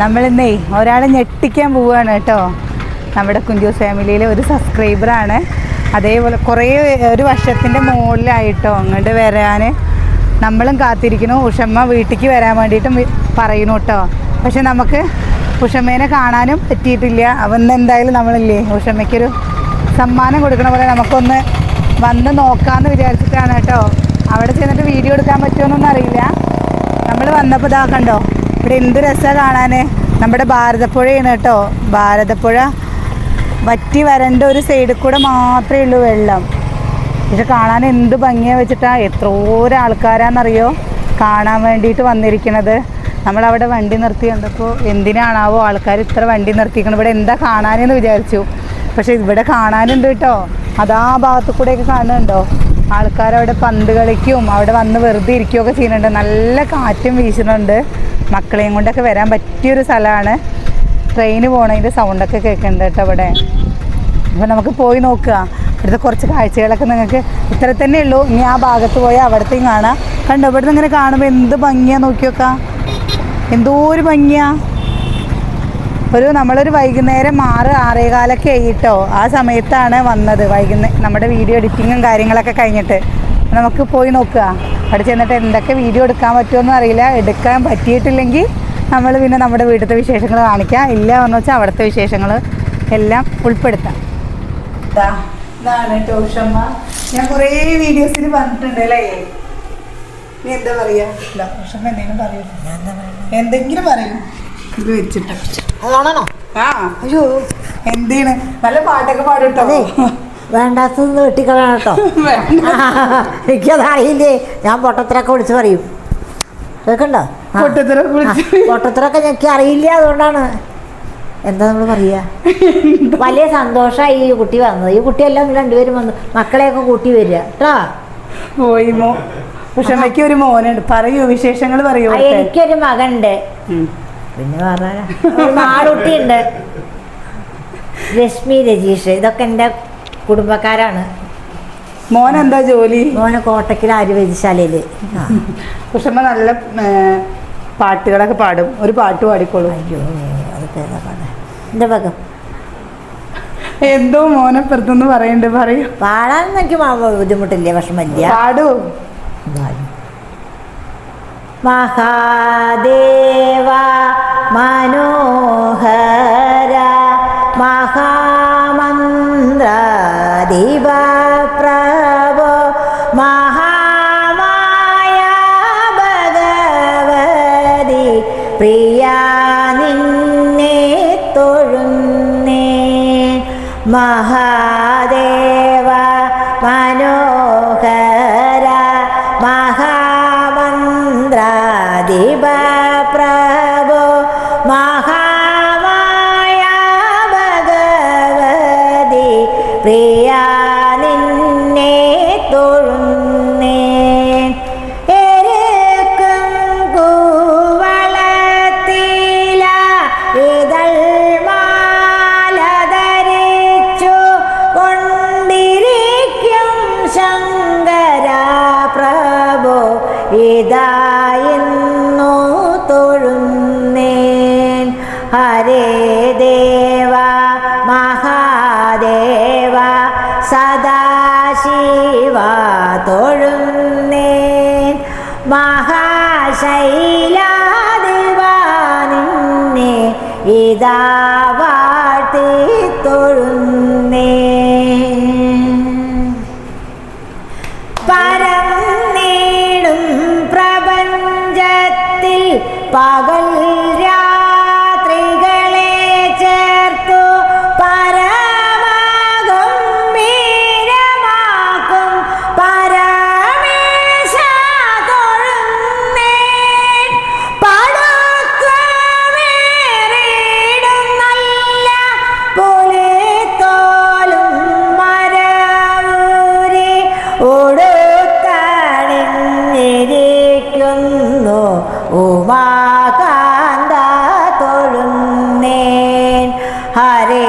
നമ്മളിന്നേ ഒരാളെ ഞെട്ടിക്കാൻ പോവുകയാണ് കേട്ടോ. നമ്മുടെ കുഞ്ചു ഫാമിലിയിലെ ഒരു സബ്സ്ക്രൈബറാണ് അതേപോലെ കുറേ ഒരു വർഷത്തിന്റെ മുകളിലായിട്ടോ അങ്ങോട്ട് വരാൻ നമ്മളും കാത്തിരിക്കുന്നു. ഉഷമ്മ വീട്ടിലേക്ക് വരാൻ വേണ്ടിയിട്ടും പറയുന്നു കേട്ടോ. പക്ഷെ നമുക്ക് ഉഷമ്മേനെ കാണാനും പറ്റിയിട്ടില്ല. അവന്ന് എന്തായാലും നമ്മളില്ലേ? ഉഷമ്മയ്ക്കൊരു സമ്മാനം കൊടുക്കണ പോലെ നമുക്കൊന്ന് വന്ന് നോക്കാമെന്ന് വിചാരിച്ചിട്ടാണ് കേട്ടോ. അവിടെ ചെന്നിട്ട് വീഡിയോ എടുക്കാൻ പറ്റുമെന്നൊന്നും അറിയില്ല. നമ്മൾ വന്നപ്പോൾ ഇതാക്കണ്ടോ കണ്ടോ? ഇവിടെ എന്ത് രസമാണ് കാണാൻ നമ്മുടെ ഭാരതപ്പുഴയാണ് കേട്ടോ. ഭാരതപ്പുഴ വറ്റി വരണ്ട ഒരു സൈഡിൽ കൂടെ മാത്രമേ ഉള്ളൂ വെള്ളം. ഇത് കാണാൻ എന്ത് ഭംഗിയാണ് വെച്ചിട്ടാ? എത്രോരം ആൾക്കാരാണെന്നറിയോ കാണാൻ വേണ്ടിയിട്ട് വന്നിരിക്കണത്. നമ്മളവിടെ വണ്ടി നിർത്തി കണ്ടപ്പോൾ എന്തിനാണാവോ ആൾക്കാർ ഇത്ര വണ്ടി നിർത്തിക്കണം ഇവിടെ എന്താ കാണാനെന്ന് വിചാരിച്ചു. പക്ഷെ ഇവിടെ കാണാനുണ്ട് കേട്ടോ. അതാ ഭാഗത്തു കൂടെയൊക്കെ കാണുന്നുണ്ടോ? ആൾക്കാരവിടെ പന്ത് കളിക്കും അവിടെ വന്ന് വെറുതെ ഇരിക്കുകയൊക്കെ ചെയ്യുന്നുണ്ട്. നല്ല കാറ്റും വീശുന്നുണ്ട്. മക്കളെയും കൊണ്ടൊക്കെ വരാൻ പറ്റിയൊരു സ്ഥലമാണ്. ട്രെയിന് പോകണതിന്റെ സൗണ്ടൊക്കെ കേൾക്കുന്നുണ്ട് കേട്ടോ ഇവിടെ. അപ്പോൾ നമുക്ക് പോയി നോക്കുക. ഇവിടുത്തെ കുറച്ച് കാഴ്ചകളൊക്കെ നിങ്ങൾക്ക് ഇത്ര തന്നെ ഉള്ളൂ. ഇനി ആ ഭാഗത്ത് പോയാൽ അവിടത്തെയും കാണാം. കണ്ടോ ഇവിടുന്ന് ഇങ്ങനെ കാണുമ്പോൾ എന്ത് ഭംഗിയാ നോക്കി നോക്കാം. എന്തോ ഒരു ഭംഗിയാ. ഒരു നമ്മളൊരു വൈകുന്നേരം ആറ് ആറേകാലൊക്കെ ആയിട്ടോ ആ സമയത്താണ് വന്നത്. വൈകുന്നേരം നമ്മുടെ വീഡിയോ എഡിറ്റിങ്ങും കാര്യങ്ങളൊക്കെ കഴിഞ്ഞിട്ട്. നമുക്ക് പോയി നോക്കുക. അവിടെ ചെന്നിട്ട് എന്തൊക്കെ വീഡിയോ എടുക്കാൻ പറ്റുമെന്ന് അറിയില്ല. എടുക്കാൻ പറ്റിയിട്ടില്ലെങ്കിൽ നമ്മൾ പിന്നെ നമ്മുടെ വീട്ടിലത്തെ വിശേഷങ്ങൾ കാണിക്കാം. ഇല്ല എന്ന് വെച്ചാൽ അവിടുത്തെ വിശേഷങ്ങൾ എല്ലാം ഉൾപ്പെടുത്താം. ഇതാ, ഇതാണ് ടോഷമ്മ. ഞാൻ കുറേ വീഡിയോസിൽ പറഞ്ഞിട്ടുണ്ട് അല്ലേ? നീ എന്താ പറയാ? ടോഷമ്മ എന്തെങ്കിലും പറയൂ. എന്തെങ്കിലും പറയൂ. ഇത് വെച്ചിട്ട്. ആ അയ്യോ എന്താണ്? നല്ല പാട്ടൊക്കെ പാടുട്ടോ. വേണ്ടാത്തത് വെട്ടിക്കളയണം കേട്ടോ. എനിക്കത് അറിയില്ലേ ഞാൻ പൊട്ടത്തിലൊക്കെ വിളിച്ച് പറയും. കേൾക്കണ്ടോ പൊട്ടത്തിലൊക്കെ എനിക്ക് അറിയില്ല അതുകൊണ്ടാണ്. എന്താ നമ്മൾ പറയുക വലിയ സന്തോഷമായി ഈ കുട്ടി വന്നത്. ഈ കുട്ടിയെല്ലാം രണ്ടുപേരും വന്നു മക്കളെയൊക്കെ കൂട്ടി വരിക. കേട്ടോ? പോയി മോ. ഒരു മോനുണ്ട്. പറയൂ വിശേഷങ്ങൾ പറയൂ എനിക്കൊരു മകനുണ്ട്. പിന്നെ പറഞ്ഞ ഒരു മാളുട്ടിയുണ്ട് രശ്മി രജീഷ്. ഇതൊക്കെ എന്റെ കുടുംബക്കാരാണ്. മോൻ എന്താ ജോലി? മോനെ കോട്ടക്കിൽ ആര്യവൈദ്യശാലയിൽ ഉഷമ്മ നല്ല പാട്ടുകളൊക്കെ പാടും. ഒരു പാട്ട് പാടിക്കോളൂ. അയ്യോ അതൊക്കെ ഏതാ പാടാ എന്റെ ഭാഗം എന്തോ മോനെ പുറത്തുനിന്ന് പറയണ്ട് പറയൂ. പാടാനൊന്നും എനിക്ക് ബുദ്ധിമുട്ടില്ലേ ബുദ്ധിമുട്ടില്ല വിഷമല്ല പാടൂ. മഹാദേവ മനോഹര paga ഹരേ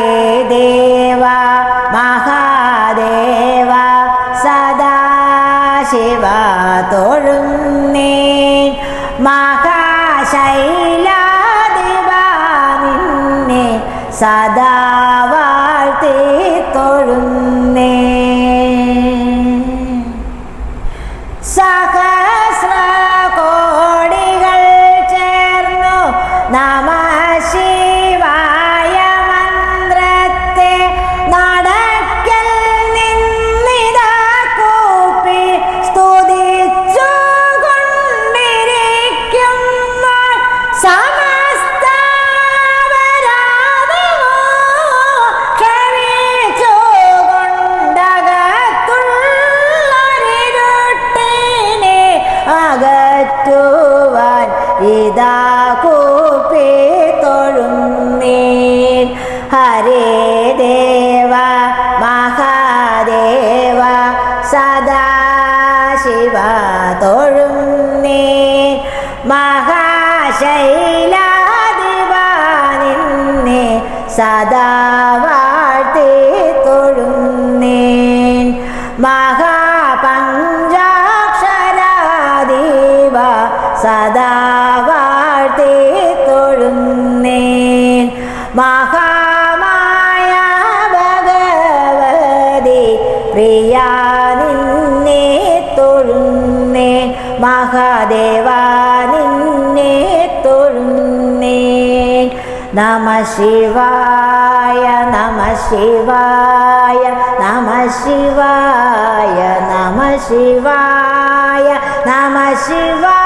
സദാ വാഴ്ത്തി തൊഴുന്നേൻ. മഹാമായ ഭഗവതി പ്രിയ നിന്നെ തൊഴുന്നേൻ. മഹാദേവ നിന്നെ തൊഴുന്നേൻ. നമ ശിവായ നമ ശിവായ നമ ശിവായ നമ ശിവായ നമ ശിവായ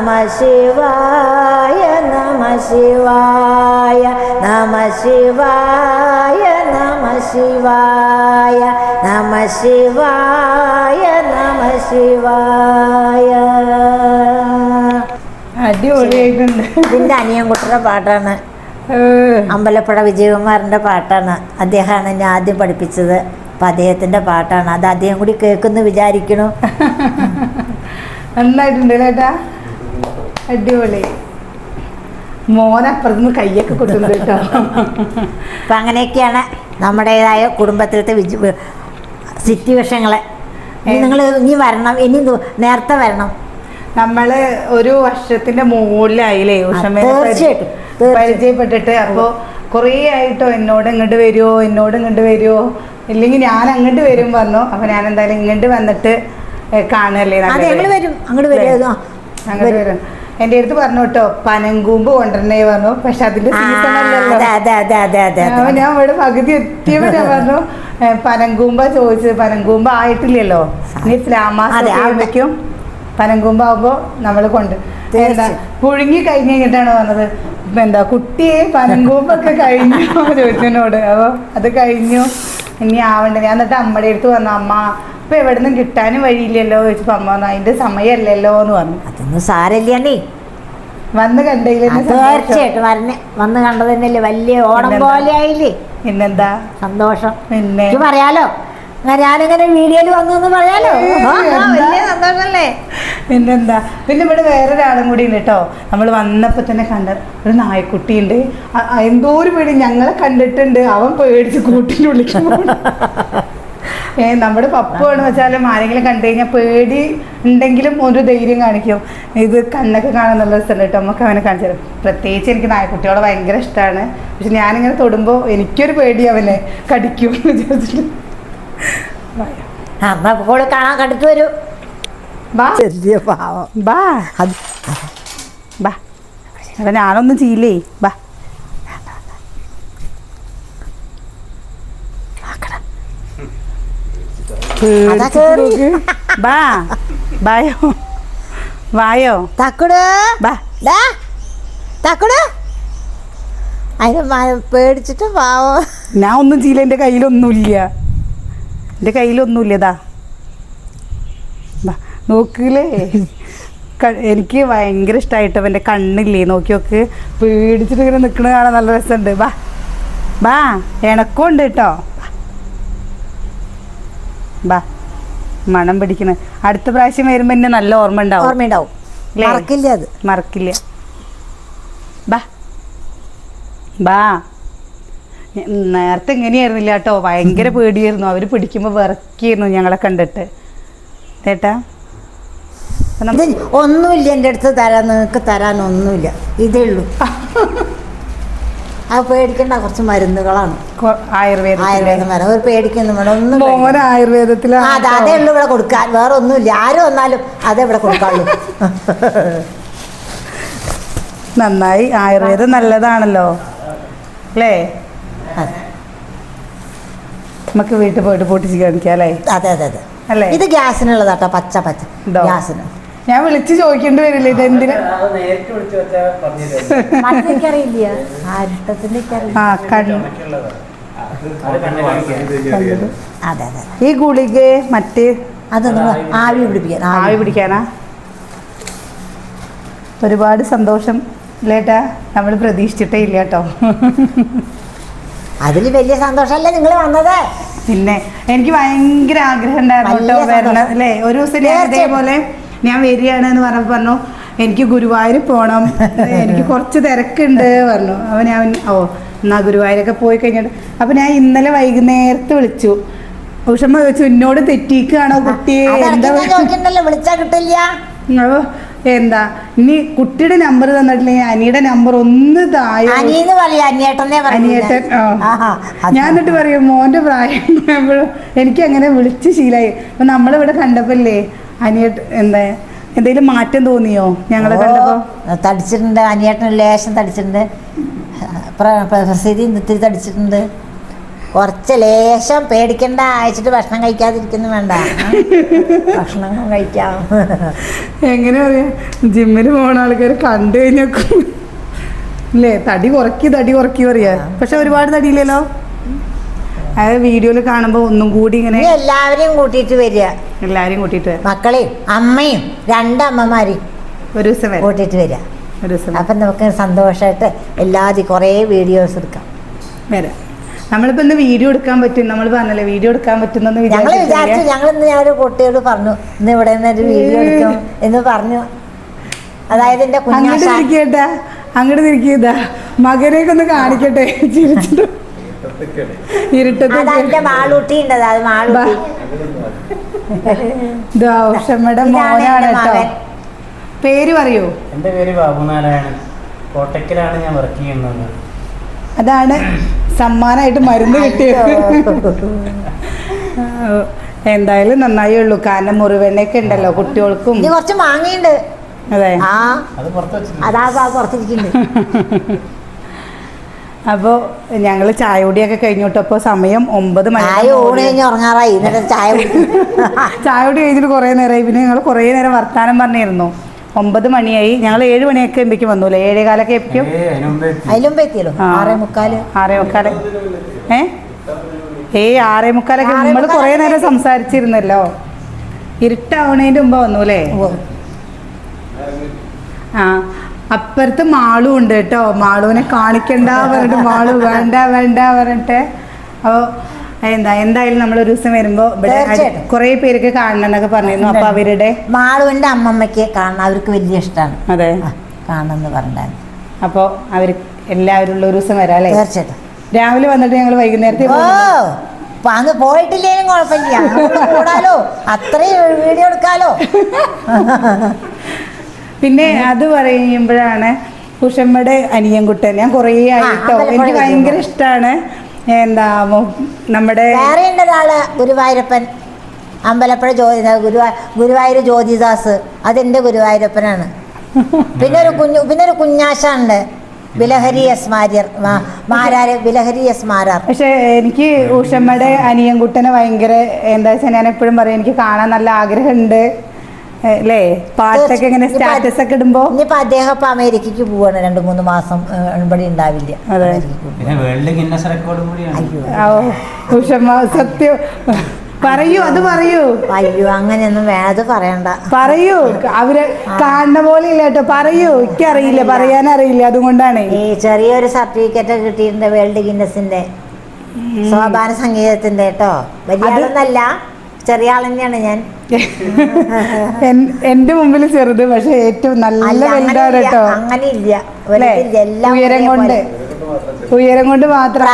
നമ ശിവായ നമ ശിവായ നമ ശിവായ നമ ശിവായ നമ ശിവായ നമ ശിവായ അടിപൊളിയായിട്ടുണ്ട്. ഇതിന്റെ അനിയൻകുട്ടിയുടെ പാട്ടാണ്. അമ്പലപ്പുഴ വിജയകുമാറിന്റെ പാട്ടാണ്. അദ്ദേഹമാണ് എന്നെ ആദ്യം പഠിപ്പിച്ചത്. അപ്പം അദ്ദേഹത്തിന്റെ പാട്ടാണ്. അത് അദ്ദേഹം കൂടി കേൾക്കുന്നു വിചാരിക്കണു. നന്നായിട്ടുണ്ട് ചേട്ടാ അടിപൊളി. മോനപ്പുറത്ത് അപ്പുറത്തുനിന്ന് കയ്യൊക്കെ കൊട്ടുന്നു കേട്ടോ. അപ്പം അങ്ങനെയൊക്കെയാണ് നമ്മുടേതായ കുടുംബത്തിലത്തെ വിജ സിറ്റുവേഷങ്ങളെ. നിങ്ങൾ ഇനി വരണം. ഇനി നേരത്തെ വരണം. നമ്മൾ ഒരു വർഷത്തിന്റെ മുകളിലായില്ലേ തീർച്ചയായിട്ടും. പരിചയപ്പെട്ടിട്ട് അപ്പോ കുറേ ആയിട്ടോ എന്നോട് ഇങ്ങോട്ട് വരുമോ എന്നോട് ഇങ്ങോട്ട് വരുമോ ഇല്ലെങ്കിൽ ഞാൻ അങ്ങോട്ട് വരും പറഞ്ഞു. അപ്പൊ ഞാൻ എന്തായാലും ഇങ്ങോട്ട് വന്നിട്ട് കാണല്ലേ അങ്ങോട്ട് വരും. അങ്ങോട്ട് വരും. എന്റെ അടുത്ത് പറഞ്ഞു കേട്ടോ പനങ്കൂമ്പ് കൊണ്ടുവരണേ പറഞ്ഞു. പക്ഷെ അതിന്റെ സീസൺ അല്ലല്ലോ. ഞാൻ ഇവിടെ പകുതി എത്തിയപ്പോ ഞാൻ പറഞ്ഞു പനങ്കൂമ്പ ചോദിച്ചത്. പനങ്കൂമ്പ ആയിട്ടില്ലല്ലോ. ഇനി. വെക്കും പനങ്കൂമ്പ ആവുമ്പോ നമ്മൾ കൊണ്ട് എന്താ. പുഴുങ്ങി കഴിഞ്ഞ് കഴിഞ്ഞിട്ടാണ് പറഞ്ഞത് എന്താ കുട്ടിയെ പനങ്കൂമ്പൊക്കെ കഴിഞ്ഞു ചോദിച്ചതിനോട്. അപ്പൊ അത് കഴിഞ്ഞു. ഇനി ആവണ്ട. ഞാൻ എന്നിട്ട് അമ്മയുടെ അടുത്ത് വന്നു. അമ്മ ഇപ്പൊ എവിടെ നിന്നും കിട്ടാനും വഴിയില്ലല്ലോ ചോദിച്ചപ്പോ അമ്മ പറഞ്ഞു അതിന്റെ സമയമല്ലല്ലോ എന്ന് പറഞ്ഞു. അതൊന്നും സാരല്ലേ വന്ന് കണ്ടതിൽ തീർച്ചയായിട്ടും വരണേ വന്ന് കണ്ടത് തന്നെയല്ലേ വലിയ ഓണം പോലെ ആയില്ലേ? പിന്നെന്താ? സന്തോഷം. പിന്നെ? പറയാലോ ഞാനിങ്ങനെ വീഡിയോയിൽ വന്നു എന്ന് പറയാലോ? വലിയ സന്തോഷമല്ലേ പിന്നെന്താ? പിന്നെ ഇവിടെ വേറൊരാളും കൂടി ഉണ്ട് കേട്ടോ. നമ്മൾ വന്നപ്പോൾ തന്നെ കണ്ട ഒരു നായ്ക്കുട്ടി ഉണ്ട് എന്തോ ഒരു പേടി ഞങ്ങളെ കണ്ടിട്ടുണ്ട്. അവൻ പേടിച്ച് കൂട്ടിന്റെ ഉള്ളിലേക്ക് നമ്മുടെ പപ്പുവാണ് വെച്ചാലും ആരെങ്കിലും കണ്ടു കഴിഞ്ഞാൽ പേടി ഉണ്ടെങ്കിലും ഒരു ധൈര്യം കാണിക്കും. ഇത് കണ്ണൊക്കെ കാണാൻ നല്ല രസമുണ്ട് കേട്ടോ നമുക്ക് അവനെ കാണിച്ചു തരും. പ്രത്യേകിച്ച് എനിക്ക് നായക്കുട്ടികളെ ഭയങ്കര ഇഷ്ടമാണ് പക്ഷെ ഞാനിങ്ങനെ തൊടുമ്പോൾ എനിക്കൊരു പേടി അവനെ കടിക്കും എന്ന് വിചാരിച്ചിട്ട്. എന്നാ കൂടെ കാണാൻ കണ്ടിട്ട് വരൂ. ബാ. ചെറിയ പാവം. ബാ. അത് ബാ. ഞാനൊന്നും ചെയ്യില്ലേ? ബാ അതാ പേടിച്ചിട്ട് കേറി. നോക്ക്. ബാ ബായോ വായോ തക്കുട് ബാ ഡാ തക്കുട് അതിന് പേടിച്ചിട്ട് പാവോ. ഞാൻ ഒന്നും ചെയ്യില്ല എന്റെ കയ്യിലൊന്നുമില്ല എന്റെ കയ്യിലൊന്നുമില്ല ഇതാ നോക്കില്ലേ? എനിക്ക് ഭയങ്കര ഇഷ്ടമായിട്ട് എന്റെ കണ്ണില്ലേ? നോക്കി നോക്ക്. പേടിച്ചിട്ട് ഇങ്ങനെ നിൽക്കണ കാണാൻ നല്ല രസമുണ്ട്. ബാ ബാ ഇണക്കമുണ്ട് കേട്ടോ. ബാ മണം പിടിക്കണ. അടുത്ത പ്രാവശ്യം വരുമ്പോ എന്നെ നല്ല ഓർമ്മ ഉണ്ടാവും. ഓർമ്മയുണ്ടാവും ഇല്ലേ? മറക്കില്ല അത്. മറക്കില്ല. ബാ. ബാ. ഞ- നേരത്തെ എങ്ങനെയായിരുന്നില്ല കേട്ടോ. ഭയങ്കര പേടിയായിരുന്നു. അവർ പിടിക്കുമ്പോൾ വിറക്കിയിരുന്നു ഞങ്ങളെ കണ്ടിട്ട്. ചേട്ടാ ഇത് ഒന്നുമില്ല എന്റെ അടുത്ത് തരാൻ നിങ്ങൾക്ക് തരാൻ ഒന്നുമില്ല ഇതേ ഉള്ളൂ. അത് പേടിക്കേണ്ട കുറച്ച് മരുന്നുകളാണ്. ആയുർവേദം ആയുർവേദത്തിൽ. ആയുർവേദ ഒരു പേടിക്കുന്നു ഒന്നും മോൻ ആ, അതേ ഉള്ളൂ ഇവിടെ കൊടുക്കാൻ. വേറെ ഒന്നുമില്ല. ആരും വന്നാലും അതേ ഇവിടെ കൊടുക്കാള്ളൂ നന്നായി. ആയുർവേദം നല്ലതാണല്ലോ. അല്ലേ? നമുക്ക് വീട്ടിൽ പോയിട്ട് പൊട്ടിച്ച് കാണിക്കാം അല്ലേ? അതെ അതെ അതെ. അല്ലേ? ഇത് ഗ്യാസിനുള്ളതാട്ടോ പച്ച പച്ച? ഗ്യാസിന്. ഞാൻ വിളിച്ച് ചോദിക്കേണ്ടി വരില്ല ഇത് എന്തിനാ? ആരുട്ടത്തിന്റെ ആ കണ്ണു. അത് അതെ. അതെ ഈ ഗുളിക മറ്റേ? ആവി പിടിപ്പിക്കാൻ ആവി. പിടിക്കാനാ? ഒരുപാട് സന്തോഷം ഇല്ലേട്ടാ നമ്മൾ പ്രതീക്ഷിച്ചിട്ടേ ഇല്ല കേട്ടോ. അതിൽ വലിയ സന്തോഷമല്ലേ നിങ്ങൾ വന്നത്? പിന്നെ എനിക്ക് ഭയങ്കര ആഗ്രഹം ഉണ്ടായിരുന്നു വലിയ കേട്ടോ വരണം അല്ലേ? ഒരു ദിവസം ഞാൻ ഇതേപോലെ ഞാൻ വരികയാണ് എന്ന് പറഞ്ഞപ്പോൾ പറഞ്ഞു എനിക്ക് ഗുരുവായൂർ പോകണം എനിക്ക് കുറച്ച് തിരക്കുണ്ട് പറഞ്ഞു. അവൻ അവൻ ഓ എന്നാ ഗുരുവായൂരൊക്കെ പോയി കഴിഞ്ഞിട്ട് അപ്പം ഞാൻ ഇന്നലെ വൈകുന്നേരത്ത് വിളിച്ചു. ഉഷമ്മ ചോദിച്ചു എന്നോട് തെറ്റിക്കുകയാണോ കുട്ടിയെ എന്താ വിളിച്ചാ കിട്ടില്ല. എന്താ ഇനി കുട്ടിയുടെ നമ്പർ തന്നിട്ടില്ലെങ്കിൽ അനിയുടെ നമ്പർ ഒന്ന് അനിയേട്ടൻ. ഞാൻ എന്നിട്ട് പറയും മോന്റെ പ്രായം. എനിക്ക് അങ്ങനെ വിളിച്ച് ശീലായി. അപ്പൊ നമ്മളിവിടെ കണ്ടപ്പോല്ലേ അനിയേട്ട എന്താ എന്തെങ്കിലും മാറ്റം തോന്നിയോ ഞങ്ങളെ കണ്ടപ്പോ? തടിച്ചിട്ടുണ്ട് അനിയേട്ടന് ലേശം തടിച്ചിട്ടുണ്ട്. പ്ര- പ്രസിദ്ധി ഇത്തിരി തടിച്ചിട്ടുണ്ട്. കുറച്ച് ലേശം പേടിക്കണ്ട അയച്ചിട്ട് ഭക്ഷണം കഴിക്കാതിരിക്കുന്നു വേണ്ട. ഭക്ഷണം കഴിക്കാം. എങ്ങനെ പറയാ ജിമ്മിന് പോണ ആൾക്കാർ കണ്ടു കഴിഞ്ഞാൽ അല്ലേ തടി കുറക്കി തടി കുറക്കി പറയാ. പക്ഷെ ഒരുപാട് തടിയില്ലല്ലോ? അത് വീഡിയോയിൽ കാണുമ്പോൾ ഒന്നും കൂടി ഇങ്ങനെ എല്ലാവരെയും കൂട്ടിയിട്ട് വരിക. എല്ലാരും കൂട്ടിയിട്ട് മക്കളെയും അമ്മയും രണ്ടമ്മമാരെയും ഒരു ദിവസം വരാം കൂട്ടിയിട്ട് വരിക. ഒരു ദിവസം അപ്പൊ നമുക്ക് സന്തോഷമായിട്ട് എല്ലാവരും കുറേ വീഡിയോസ് എടുക്കാം. വരാം. നമ്മളിപ്പോ ഇന്ന് വീഡിയോ എടുക്കാൻ പറ്റും. നമ്മൾ പറഞ്ഞല്ലേ വീഡിയോ എടുക്കാൻ പറ്റുന്നെന്ന് ഞങ്ങൾ വിചാരിച്ചു. ഞങ്ങൾ ഇന്ന് ഞാൻ ഒരു കുട്ടിയോട് പറഞ്ഞു ഇന്ന് ഇവിടെ നിന്ന് ഒരു വീഡിയോ എടുക്കും എന്ന് പറഞ്ഞു. അതായത് എന്റെ അങ്ങോട്ട് കുഞ്ഞാശ തിരിക്കേട്ടാ അങ്ങോട്ട് തിരിക്കതാ മകനെയൊക്കെ ഒന്ന് കാണിക്കട്ടെ. ചിരിച്ചിട്ട്. ഇരുട്ടത്ത് മാളൂട്ടി ഉണ്ട് അത് മാളൂട്ടി. ഇതാ ഉഷമ്മയുടെ ഇതാണ് മോനാണ് കേട്ടോ. പേര് പറയൂ. എന്റെ പേര് ബാബുനാരായണൻ കോട്ടയ്ക്കലാണ് ഞാൻ വർക്ക് ചെയ്യുന്നത്. അതാണ് സമ്മാനമായിട്ട് മരുന്ന് കിട്ടിയത്. എന്തായാലും നന്നായി ഉള്ളൂ. കാരണം മുറിവെണ്ണയൊക്കെ ഉണ്ടല്ലോ കുട്ടികൾക്കും. കുറച്ച് മാങ്ങയുണ്ട്. അതെ. ആ. അത് പുറത്തിരിക്കുന്നുണ്ട്. അപ്പോൾ ഞങ്ങൾ ചായ കുടിയൊക്കെ കഴിഞ്ഞു സമയം ഒമ്പത് മണി. ചായ ഊണ് കഴിഞ്ഞ് ഉറങ്ങാറായി. എന്നിട്ട് ചായ കുടിക്കും ചായ കുടി കഴിഞ്ഞിട്ട് കുറേ നേരമായി പിന്നെ ഞങ്ങൾ കുറേ നേരം വർത്താനം പറഞ്ഞിരുന്നു. ഒമ്പത് മണിയായി. ഞങ്ങൾ ഏഴ് മണിയൊക്കെ എമ്പിക്ക് വന്നൂല്ലേ ഏഴേ കാലൊക്കെ എപ്പിക്കും എത്തിയല്ലോ. ആറേ മുക്കാൽ. ആറേ മുക്കാൽ. ഏ? ഏയ് ആറേ മുക്കാലൊക്കെ നമ്മൾ കുറേ നേരം സംസാരിച്ചിരുന്നല്ലോ. ഇരുട്ടാവണേന്റെ മുമ്പ് വന്നൂലേ? ഉവ്വ്. ആ. അപ്പുറത്ത് മാളും ഉണ്ട് കേട്ടോ. മാളുവിനെ കാണിക്കണ്ട പറഞ്ഞിട്ട് മാളു വേണ്ട വേണ്ട പറഞ്ഞിട്ട്. അപ്പോൾ എന്താ എന്തായാലും നമ്മൾ ഒരു ദിവസം വരുമ്പോ ഇവിടെ കുറെ പേർക്ക് കാണണം എന്നൊക്കെ പറഞ്ഞിരുന്നു. അപ്പൊ അവരുടെ മാളുവിന്റെ അമ്മമ്മയ്ക്ക് കാണണം. അവർക്ക് വലിയ ഇഷ്ടമാണ് അതെ. കാണണമെന്ന് പറഞ്ഞാൽ അപ്പോൾ അവർ എല്ലാവരും ഉള്ള ഒരു ദിവസം വരാം അല്ലേ? തീർച്ചയായിട്ടും. രാവിലെ വന്നിട്ട് ഞങ്ങൾ വൈകുന്നേരത്തെ അന്ന് പോയിട്ടില്ലേലും കുഴപ്പമില്ല. കൂടാലോ. അത്രയും വീഡിയോ എടുക്കാലോ. പിന്നെ അത് പറയുമ്പോഴാണ് ഉഷമ്മയുടെ അനിയൻകുട്ടൻ. ഞാൻ കുറേ ആയിട്ടോ എനിക്ക് ഭയങ്കര ഇഷ്ടാണ് ഇഷ്ടമാണ് എന്താ നമ്മുടെ വേറെ ഉണ്ട് ഒരാൾ ഗുരുവായൂരപ്പൻ. അമ്പലപ്പുഴ ജ്യോതി ഗുരുവാ ഗുരുവായൂർ ജ്യോതിദാസ്. അതെന്റെ ഗുരുവായൂരപ്പനാണ്. പിന്നെ ഒരു കുഞ്ഞു പിന്നെ ഒരു കുഞ്ഞാശാണ്ട് ബിലഹരി എസ് മാര്യർ മാരാര് ബിലഹരി എസ് മാരാർ. പക്ഷെ എനിക്ക് ഉഷമ്മയുടെ അനിയൻകുട്ടനെ ഭയങ്കര എന്താ വെച്ചാൽ ഞാൻ എപ്പോഴും പറയും എനിക്ക് കാണാൻ നല്ല ആഗ്രഹമുണ്ട്. അല്ലേ പാട്ടൊക്കെ ഇങ്ങനെ ഇനിയിപ്പോ- സ്റ്റാറ്റസ് ഒക്കെ ഇടുമ്പോ? ഇനിയിപ്പോ അദ്ദേഹം ഇപ്പൊ അമേരിക്കക്ക് പോവാണ് രണ്ടു മൂന്ന് മാസം ഇവിടെ ഉണ്ടാവില്ല. സത്യം. പറയൂ അത് പറയൂ. അയ്യോ അങ്ങനെയൊന്നും വേണത് പറയണ്ട. പറയൂ. അവർ കാണുന്ന പോലെ ഇല്ല കേട്ടോ. പറയൂ. എനിക്കറിയില്ല പറയാനറിയില്ല. അതുകൊണ്ടാണ്. ഈ ചെറിയൊരു സർട്ടിഫിക്കറ്റ് കിട്ടിയിട്ടുണ്ട് വേൾഡ് ഗിന്നസിന്റെ സോപാന സംഗീതത്തിന്റെ കേട്ടോ. വലിയ ചെറിയ ആൾ തന്നെയാണ് ഞാൻ എന്റെ മുമ്പിൽ ചെറുത് പക്ഷെ ഏറ്റവും നല്ല വലുതാണ് കേട്ടോ അങ്ങനെ ഇല്ല ഉയരം കൊണ്ട്. ഉയരം കൊണ്ട് മാത്രം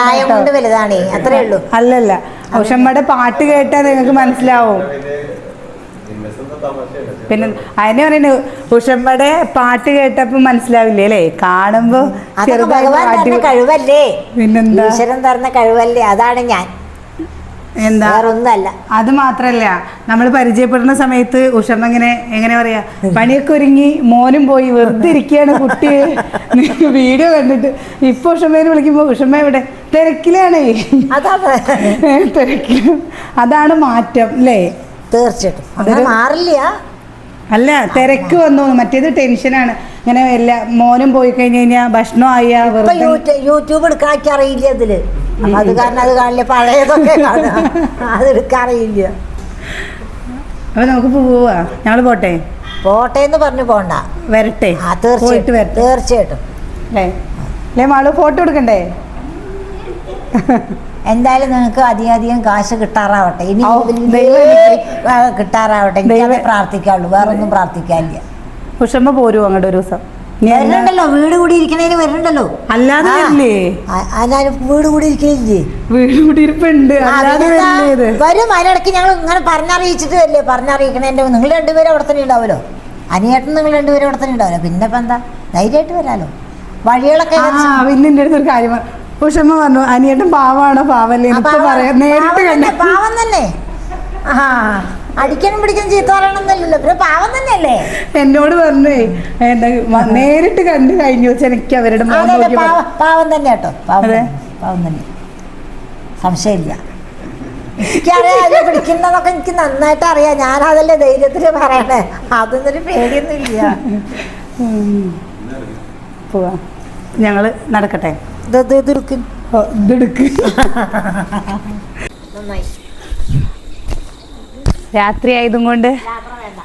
വലുതാണേ അത്രേ ഉള്ളൂ. അല്ലല്ല. ഉഷമ്മയുടെ പാട്ട് കേട്ടാൽ നിങ്ങൾക്ക് മനസ്സിലാവും. പിന്നെ അതിനെ പറയുന്നത് ഉഷമ്മയുടെ പാട്ട് കേട്ടപ്പോ മനസ്സിലാവില്ലേ അല്ലേ? കാണുമ്പോ ഭഗവാൻ കഴിവല്ലേ? പിന്നെന്താ? ഈശ്വരൻ തരുന്ന കഴിവല്ലേ? അതാണ് ഞാൻ. എന്താ? വേറൊന്നല്ല അത് മാത്രല്ല. നമ്മൾ പരിചയപ്പെടുന്ന സമയത്ത് ഇങ്ങനെ എങ്ങനെ പറയാ പണിയൊക്കെ ഒരുങ്ങി മോനും പോയി വെറുതെ ഇരിക്കുകയാണ് കുട്ടി. വീഡിയോ കണ്ടിട്ട്. ഇപ്പൊ ഉഷമ്മേനെ വിളിക്കുമ്പോ ഉഷമ്മ ഇവിടെ തിരക്കിലാണേ. തിരക്കിലും. അതാണ് മാറ്റം അല്ലേ തീർച്ചയായിട്ടും. മാറില്ല. അല്ല തിരക്ക് വന്നു. മറ്റേത് ടെൻഷനാണ്. ഇങ്ങനെ എല്ലാ മോനും പോയി കഴിഞ്ഞ് കഴിഞ്ഞാൽ ഭക്ഷണം ആയ യൂട്യൂബ് എടുക്കാൻ അറിയില്ല ഇതിൽ. അപ്പൊ അത് കാരണം അത് കാണില്ല? പഴയതൊക്കെ കാണാം അത് എടുക്കാറിയില്ല അപ്പൊ നമുക്ക് പോവാ. ഞങ്ങൾ പോട്ടെ? പോട്ടെ എന്ന് പറഞ്ഞു പോണ്ട. വരട്ടെ. ആ തീർച്ചയായിട്ടും. വരട്ടെ. തീർച്ചയായിട്ടും. അല്ലേ അല്ലേ മാൾ ഫോട്ടോ എടുക്കണ്ടേ? എന്തായാലും നിങ്ങൾക്ക് അധികം അധികം കാശ് കിട്ടാറാവട്ടെ. ഇനി കിട്ടാറാവട്ടെ. പ്രാർത്ഥിക്കാവുള്ളൂ വേറൊന്നും പ്രാർത്ഥിക്കാനില്ല. ഉഷമ്മ പോരും അങ്ങോട്ട് ഒരു ദിവസം. വരുന്നുണ്ടല്ലോ വീട് കൂടി ഇരിക്കണേന് വരുന്നുണ്ടല്ലോ അല്ലാതെ. വരില്ലേ? ഞാൻ വീട് കൂടി ഇരിക്കുന്നില്ലേ വീട് കൂടി ഇരിപ്പുണ്ട്. അല്ലാതെ വരും അതിനിടയ്ക്ക് ഞങ്ങൾ ഇങ്ങനെ പറഞ്ഞറിയിച്ചിട്ട് വരില്ലേ? പറഞ്ഞറിയിക്കണേന്റെ നിങ്ങൾ രണ്ടുപേരും അവിടെ തന്നെ ഉണ്ടാവുമല്ലോ? അനിയേട്ടൻ നിങ്ങൾ രണ്ടുപേരും അവിടെ തന്നെ ഉണ്ടാവില്ല പിന്നെ ഇപ്പം എന്താ? ധൈര്യമായിട്ട് വരാലോ. വഴികളൊക്കെ പിന്നെ എന്റെ അടുത്തൊരു കാര്യം പുഷമ്മ ഉഷമ്മ പറഞ്ഞു അനിയേട്ടൻ പാവാണോ പാവല്ലേ? എനിക്ക് പറയാം. നേരിട്ട് പാവം തന്നെ. ആ. അടിക്കാനും പിടിക്കാനും ചീത്ത പറയണമെന്നല്ലല്ലോ പിന്നെ പാവം തന്നെയല്ലേ? എന്നോട് പറഞ്ഞേ എന്താ നേരിട്ട് കണ്ടു കഴിഞ്ഞു വെച്ചാൽ എനിക്ക് അവരുടെ മുഖം അതെ അതെ നോക്കി പാവം പാവം തന്നെ കേട്ടോ. പാവം അതെ. തന്നെ, പാവം തന്നെ. സംശയമില്ല. എനിക്കറിയാം പിടിക്കുന്നതൊക്കെ എനിക്ക് നന്നായിട്ട് അറിയാം. ഞാൻ അതല്ലേ ധൈര്യത്തിൽ പറയണേ. അതൊന്നൊരു പേടിയൊന്നുമില്ല. ഉം. പോവാ. ഞങ്ങൾ നടക്കട്ടെ. ഇത് ഇത് ഇതെടുക്കും ഓ, ഇതെടുക്ക് നന്നായി. രാത്രി ആയതും കൊണ്ട്. വേണ്ട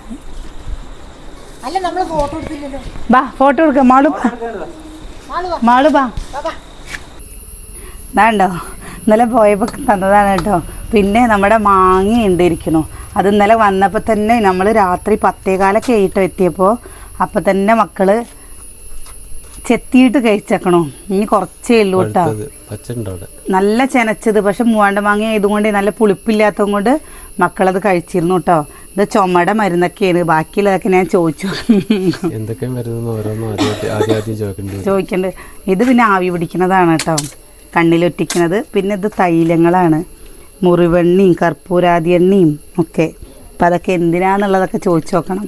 ഫോട്ടോ എടുത്തില്ലല്ലോ. ബാ ഫോട്ടോ എടുക്ക. മാളു ബാ. വാ, മാളു ബാ. വാ, വാ. ഇതാണ്ടോ ഇന്നലെ പോയപ്പോൾ തന്നതാണ് കേട്ടോ. പിന്നെ നമ്മുടെ മാങ്ങ ഉണ്ടിരിക്കുന്നു. അത് ഇന്നലെ വന്നപ്പോൾ തന്നെ നമ്മൾ രാത്രി പത്തേകാലൊക്കെ ആയിട്ട് എത്തിയപ്പോൾ അപ്പം തന്നെ മക്കൾ ചെത്തിയിട്ട് കഴിച്ചേക്കണോ? ഇനി കുറച്ചേ ഉള്ളൂ കേട്ടോ. നല്ല ചെനച്ചത്. പക്ഷെ മൂവാണ്ട മാങ്ങ ആയതുകൊണ്ട് നല്ല പുളിപ്പില്ലാത്തത് കൊണ്ട് മക്കളത് കഴിച്ചിരുന്നു കേട്ടോ. ഇത് ചുമയുടെ മരുന്നൊക്കെയാണ്. ബാക്കിയുള്ളതൊക്കെ ഞാൻ ചോദിച്ചു. ചോദിക്കണ്ട് ഇത് പിന്നെ ആവി പിടിക്കുന്നതാണ് കേട്ടോ. കണ്ണിലൊറ്റിക്കുന്നത്. പിന്നെ ഇത് തൈലങ്ങളാണ്. മുറിവെണ്ണയും കർപ്പൂരാതി എണ്ണയും ഒക്കെ. അപ്പം അതൊക്കെ എന്തിനാന്നുള്ളതൊക്കെ ചോദിച്ചു നോക്കണം.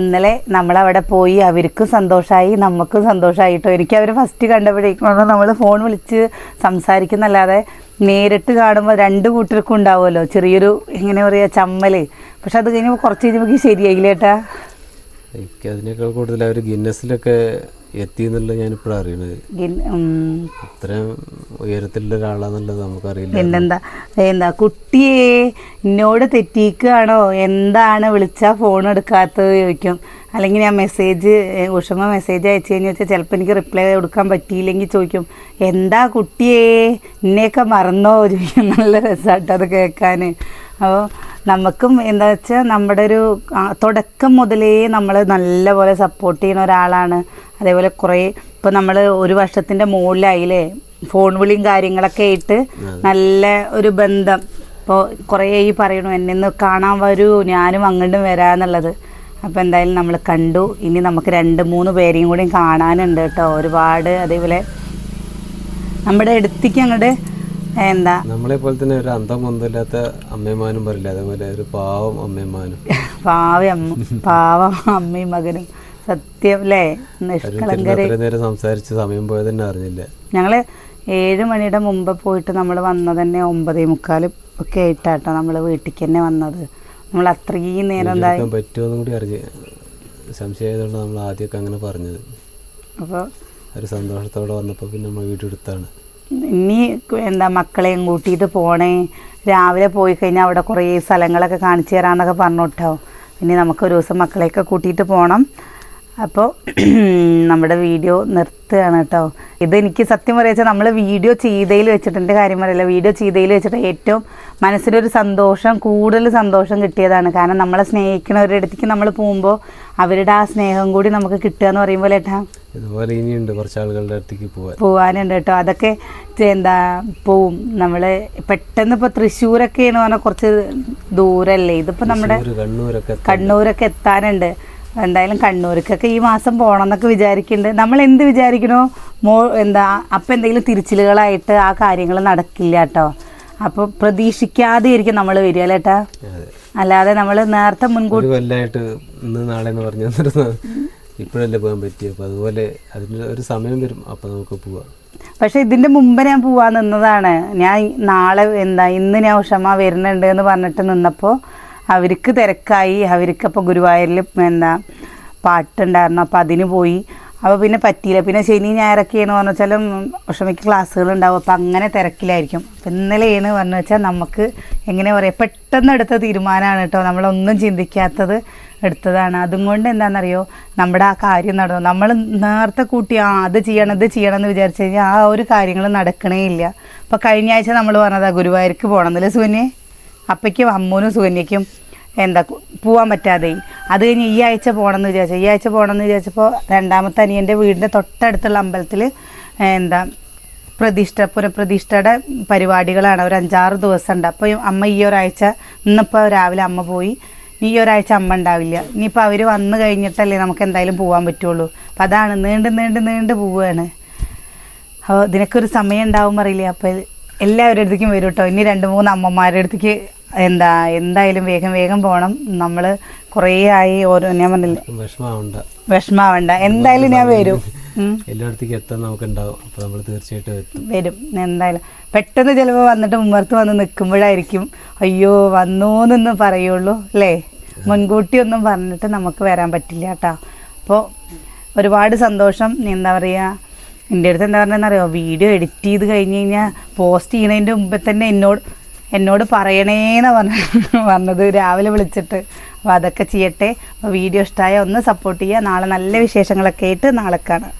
ഇന്നലെ നമ്മളവിടെ പോയി അവർക്കും സന്തോഷമായി നമുക്കും സന്തോഷമായിട്ടോ എനിക്ക് അവർ ഫസ്റ്റ് കണ്ടപ്പോഴേക്കും നമ്മൾ ഫോൺ വിളിച്ച് സംസാരിക്കുന്നല്ലാതെ നേരിട്ട് കാണുമ്പോൾ രണ്ട് കൂട്ടർക്കും ഉണ്ടാവുമല്ലോ. ചെറിയൊരു എങ്ങനെ പറയുക ചമ്മൽ. പക്ഷെ അത് കഴിഞ്ഞ് കുറച്ച് കഴിഞ്ഞപ്പോൾ ശരിയായില്ല ചേട്ടാ എനിക്ക് അതിനേക്കാൾ കൂടുതൽ അവർ ഗിന്നസിലൊക്കെ എത്തി എന്നുള്ളത് ഞാൻ അറിയണത്. അത്രയും ഉയരത്തിലുള്ള ഒരാളാന്നുള്ളത് നമുക്കറിയില്ല. പിന്നെന്താ? എന്താ കുട്ടിയെ എന്നോട് തെറ്റിക്കുകയാണോ എന്താണ് വിളിച്ചാൽ ഫോൺ എടുക്കാത്തത് ചോദിക്കും. അല്ലെങ്കിൽ ഞാൻ മെസ്സേജ് ഉഷമ മെസ്സേജ് അയച്ചു കഴിഞ്ഞാൽ വെച്ചാൽ ചിലപ്പോൾ എനിക്ക് റിപ്ലൈ കൊടുക്കാൻ പറ്റിയില്ലെങ്കിൽ ചോദിക്കും. എന്താ കുട്ടിയെ എന്നെയൊക്കെ മറന്നോ? ചോദിക്കും. നല്ല രസമായിട്ട് അത് കേൾക്കാൻ അപ്പോൾ നമുക്കും എന്താ വെച്ചാൽ നമ്മുടെ ഒരു തുടക്കം മുതലേ നമ്മൾ നല്ലപോലെ സപ്പോർട്ട് ചെയ്യുന്ന ഒരാളാണ്. അതേപോലെ കുറേ ഇപ്പോൾ നമ്മൾ ഒരു വർഷത്തിന്റെ മുകളിലായില്ലേ? ഫോൺ വിളിയും കാര്യങ്ങളൊക്കെ ആയിട്ട് നല്ല ഒരു ബന്ധം. ഇപ്പോൾ കുറേ ഈ പറയണു എന്നെ ഒന്ന് കാണാൻ വരൂ ഞാനും അങ്ങോട്ടും വരാന്നുള്ളത് അപ്പോൾ എന്തായാലും നമ്മൾ കണ്ടു. ഇനി നമുക്ക് രണ്ട് മൂന്ന് പേരെയും കൂടി കാണാനുണ്ട് കേട്ടോ. ഒരുപാട് അതേപോലെ നമ്മുടെ അടുത്തേക്ക് അങ്ങോട്ട് എന്താ? നമ്മളെ പോലെ തന്നെ ഒരു അന്തം കൊന്തമില്ലാത്ത അമ്മയമാനും പറയില്ല? അതേപോലെ ഒരു പാവം അമ്മയമാനും പാവം പാവം അമ്മയും മകനും. സത്യം അല്ലേ നിഷ്കളങ്കര് നേരം സംസാരിച്ച് സമയം പോയത് തന്നെ അറിഞ്ഞില്ല. ഞങ്ങൾ ഏഴ് മണിയുടെ മുമ്പ് പോയിട്ട് നമ്മൾ വന്നത് തന്നെ ഒമ്പതേ മുക്കാലും ഒക്കെ ആയിട്ടാട്ടോ നമ്മൾ വീട്ടിലേക്ക് തന്നെ വന്നത്. നമ്മൾ അത്രയും നേരം എന്താ എടുക്കാൻ പറ്റുമോന്നും കൂടി അറിഞ്ഞ് സംശയമായതുകൊണ്ട് നമ്മൾ ആദ്യമൊക്കെ അങ്ങനെ പറഞ്ഞത്. അപ്പോൾ ഒരു സന്തോഷത്തോടെ വന്നപ്പോൾ പിന്നെ നമ്മൾ വീട്ടിൽ എടുത്താണ്. ഇനി എന്താ മക്കളെയും കൂട്ടിയിട്ട് പോണേ? രാവിലെ പോയി കഴിഞ്ഞാൽ അവിടെ കുറേ സ്ഥലങ്ങളൊക്കെ കാണിച്ചു തരാമെന്നൊക്കെ പറഞ്ഞു കേട്ടോ ഇനി നമുക്ക് ഒരു ദിവസം മക്കളെയൊക്കെ കൂട്ടിയിട്ട് പോകണം അപ്പോൾ നമ്മുടെ വീഡിയോ നിർത്തുകയാണ് കേട്ടോ. ഇതെനിക്ക് സത്യം പറയുക നമ്മൾ വീഡിയോ ചെയ്തതിൽ വെച്ചിട്ട് എന്റെ കാര്യം പറയില്ല വീഡിയോ ചെയ്തതിൽ വെച്ചിട്ട് ഏറ്റവും മനസ്സിലൊരു സന്തോഷം കൂടുതൽ സന്തോഷം കിട്ടിയതാണ്. കാരണം നമ്മളെ സ്നേഹിക്കുന്നവരുടെ അടുത്തേക്ക് നമ്മൾ പോകുമ്പോൾ അവരുടെ ആ സ്നേഹം കൂടി നമുക്ക് കിട്ടുക എന്ന് പറയുമ്പോൾ ഏട്ടാ ഇതുപോലെ ഇനിയുണ്ട് കുറച്ച് ആളുകളുടെ അടുത്തേക്ക് പോവാൻ. പോവാനുണ്ട് കേട്ടോ. അതൊക്കെ എന്താ പോവും. നമ്മൾ പെട്ടെന്ന് ഇപ്പോൾ തൃശ്ശൂരൊക്കെയാണ് പറഞ്ഞാൽ കുറച്ച് ദൂരല്ലേ? ഇതിപ്പോൾ നമ്മുടെ കണ്ണൂരൊക്കെ കണ്ണൂരൊക്കെ എത്താനുണ്ട്. എന്തായാലും കണ്ണൂർക്കൊക്കെ ഈ മാസം പോകണം എന്നൊക്കെ വിചാരിക്കുന്നുണ്ട് നമ്മൾ എന്ത് വിചാരിക്കണോ? മോ എന്താ അപ്പം എന്തെങ്കിലും തിരിച്ചിലുകളായിട്ട് ആ കാര്യങ്ങൾ നടക്കില്ല കേട്ടോ. അപ്പോൾ പ്രതീക്ഷിക്കാതെ ആയിരിക്കും നമ്മൾ വരിക അതെ. അല്ലാതെ നമ്മൾ നേരത്തെ മുൻകൂട്ടി ഇപ്പോഴല്ലേ പോകാൻ പറ്റിയ അപ്പോൾ അതുപോലെ അതിന് ഒരു സമയം വരും. അപ്പോൾ നമുക്ക് പോവാം. പക്ഷെ ഇതിന്റെ മുമ്പ് ഞാൻ പോവാൻ നിന്നതാണ്. ഞാൻ നാളെ എന്താ ഇന്ന് ഞാൻ ഉഷമ വരുന്നുണ്ട് എന്ന് പറഞ്ഞിട്ട് നിന്നപ്പോൾ അവർക്ക് തിരക്കായി. അവർക്കപ്പോൾ ഗുരുവായൂരിൽ എന്താ പാട്ടുണ്ടായിരുന്നു. അപ്പോൾ അതിന് പോയി. അപ്പോൾ പിന്നെ പറ്റിയില്ല. പിന്നെ ശനി ഞായറൊക്കെയാണ് പറഞ്ഞു വെച്ചാലും ഉഷമയ്ക്ക് ക്ലാസ്സുകൾ ഉണ്ടാവും. അപ്പോൾ അങ്ങനെ തിരക്കിലായിരിക്കും. അപ്പം ഇന്നലെയാണ് പറഞ്ഞു വെച്ചാൽ നമുക്ക് എങ്ങനെ പറയുക പെട്ടെന്ന് എടുത്ത തീരുമാനമാണ് കേട്ടോ. നമ്മളൊന്നും ചിന്തിക്കാത്തത് എടുത്തതാണ്. അതും കൊണ്ട് എന്താണെന്നറിയോ നമ്മുടെ ആ കാര്യം നടന്നു. നമ്മൾ നേരത്തെ കൂട്ടി ആ അത് ചെയ്യണം ഇത് ചെയ്യണം എന്ന് വിചാരിച്ചു കഴിഞ്ഞാൽ ആ ഒരു കാര്യങ്ങൾ നടക്കണേ ഇല്ല. അപ്പോൾ കഴിഞ്ഞ ആഴ്ച നമ്മൾ പറഞ്ഞതാണ് ഗുരുവായൂർക്ക് പോകണം എന്നല്ലേ സുകന്യെ? അപ്പയ്ക്കും അമ്മൂനും സുകന്യയ്ക്കും എന്താ പോവാൻ പറ്റാതെ. അത് കഴിഞ്ഞ് ഈ ആഴ്ച പോകണമെന്ന് വിചാരിച്ചു. ഈ ആഴ്ച പോകണമെന്ന് വിചാരിച്ചപ്പോൾ രണ്ടാമത്തെ അനിയന്റെ വീടിന്റെ തൊട്ടടുത്തുള്ള അമ്പലത്തിൽ എന്താ പ്രതിഷ്ഠ പുനഃപ്രതിഷ്ഠയുടെ പരിപാടികളാണ്. ഒരു അഞ്ചാറ് ദിവസം ഉണ്ട് അപ്പോൾ അമ്മ ഈ ഒരാഴ്ച ഇന്നിപ്പോൾ രാവിലെ അമ്മ പോയി. ഈ ഒരാഴ്ച അമ്മ ഉണ്ടാവില്ല. ഇനിയിപ്പോൾ അവർ വന്നു കഴിഞ്ഞിട്ടല്ലേ നമുക്ക് എന്തായാലും പോകാൻ പറ്റുള്ളൂ. അപ്പം അതാണ് നീണ്ട് നീണ്ട് നീണ്ട് പോവുകയാണ് അപ്പോൾ ഇതിനൊക്കെ ഒരു സമയം ഉണ്ടാവും അറിയില്ലേ. അപ്പോൾ എല്ലാവരുടെ അടുത്തേക്കും വരും കേട്ടോ ഇനി രണ്ട് മൂന്ന് അമ്മമാരുടെ അടുത്തേക്ക് എന്താ എന്തായാലും വേഗം വേഗം പോകണം നമ്മൾ കുറേ ആയി ഓരോ ഞാൻ പറഞ്ഞില്ലേ? വിഷമാവണ്ട. എന്തായാലും ഞാൻ വരും. എല്ലായിടത്തേക്ക് എത്താൻ നമുക്കുണ്ടാവും. അപ്പോൾ നമ്മൾ തീർച്ചയായിട്ടും വരും. എന്തായാലും പെട്ടെന്ന് ചിലപ്പോൾ വന്നിട്ട് മുമ്പർത്ത് വന്ന് നിൽക്കുമ്പോഴായിരിക്കും. അയ്യോ വന്നോന്നൊന്നും പറയുള്ളൂ അല്ലേ? മുൻകൂട്ടി ഒന്നും പറഞ്ഞിട്ട് നമുക്ക് വരാൻ പറ്റില്ല കേട്ടോ. അപ്പോൾ ഒരുപാട് സന്തോഷം. എന്താ പറയുക എന്റെ അടുത്ത് എന്താ പറഞ്ഞതെന്നറിയോ? വീഡിയോ എഡിറ്റ് ചെയ്ത് കഴിഞ്ഞ് കഴിഞ്ഞാൽ പോസ്റ്റ് ചെയ്യുന്നതിന്റെ മുമ്പ് തന്നെ എന്നോട് എന്നോട് പറയണേന്ന് പറഞ്ഞ വന്നത് രാവിലെ വിളിച്ചിട്ട്. അപ്പോൾ അതൊക്കെ ചെയ്യട്ടെ. അപ്പോൾ വീഡിയോ ഇഷ്ടമായ ഒന്ന് സപ്പോർട്ട് ചെയ്യുക നാളെ നല്ല വിശേഷങ്ങളൊക്കെ ആയിട്ട് നാളെ കാണാം.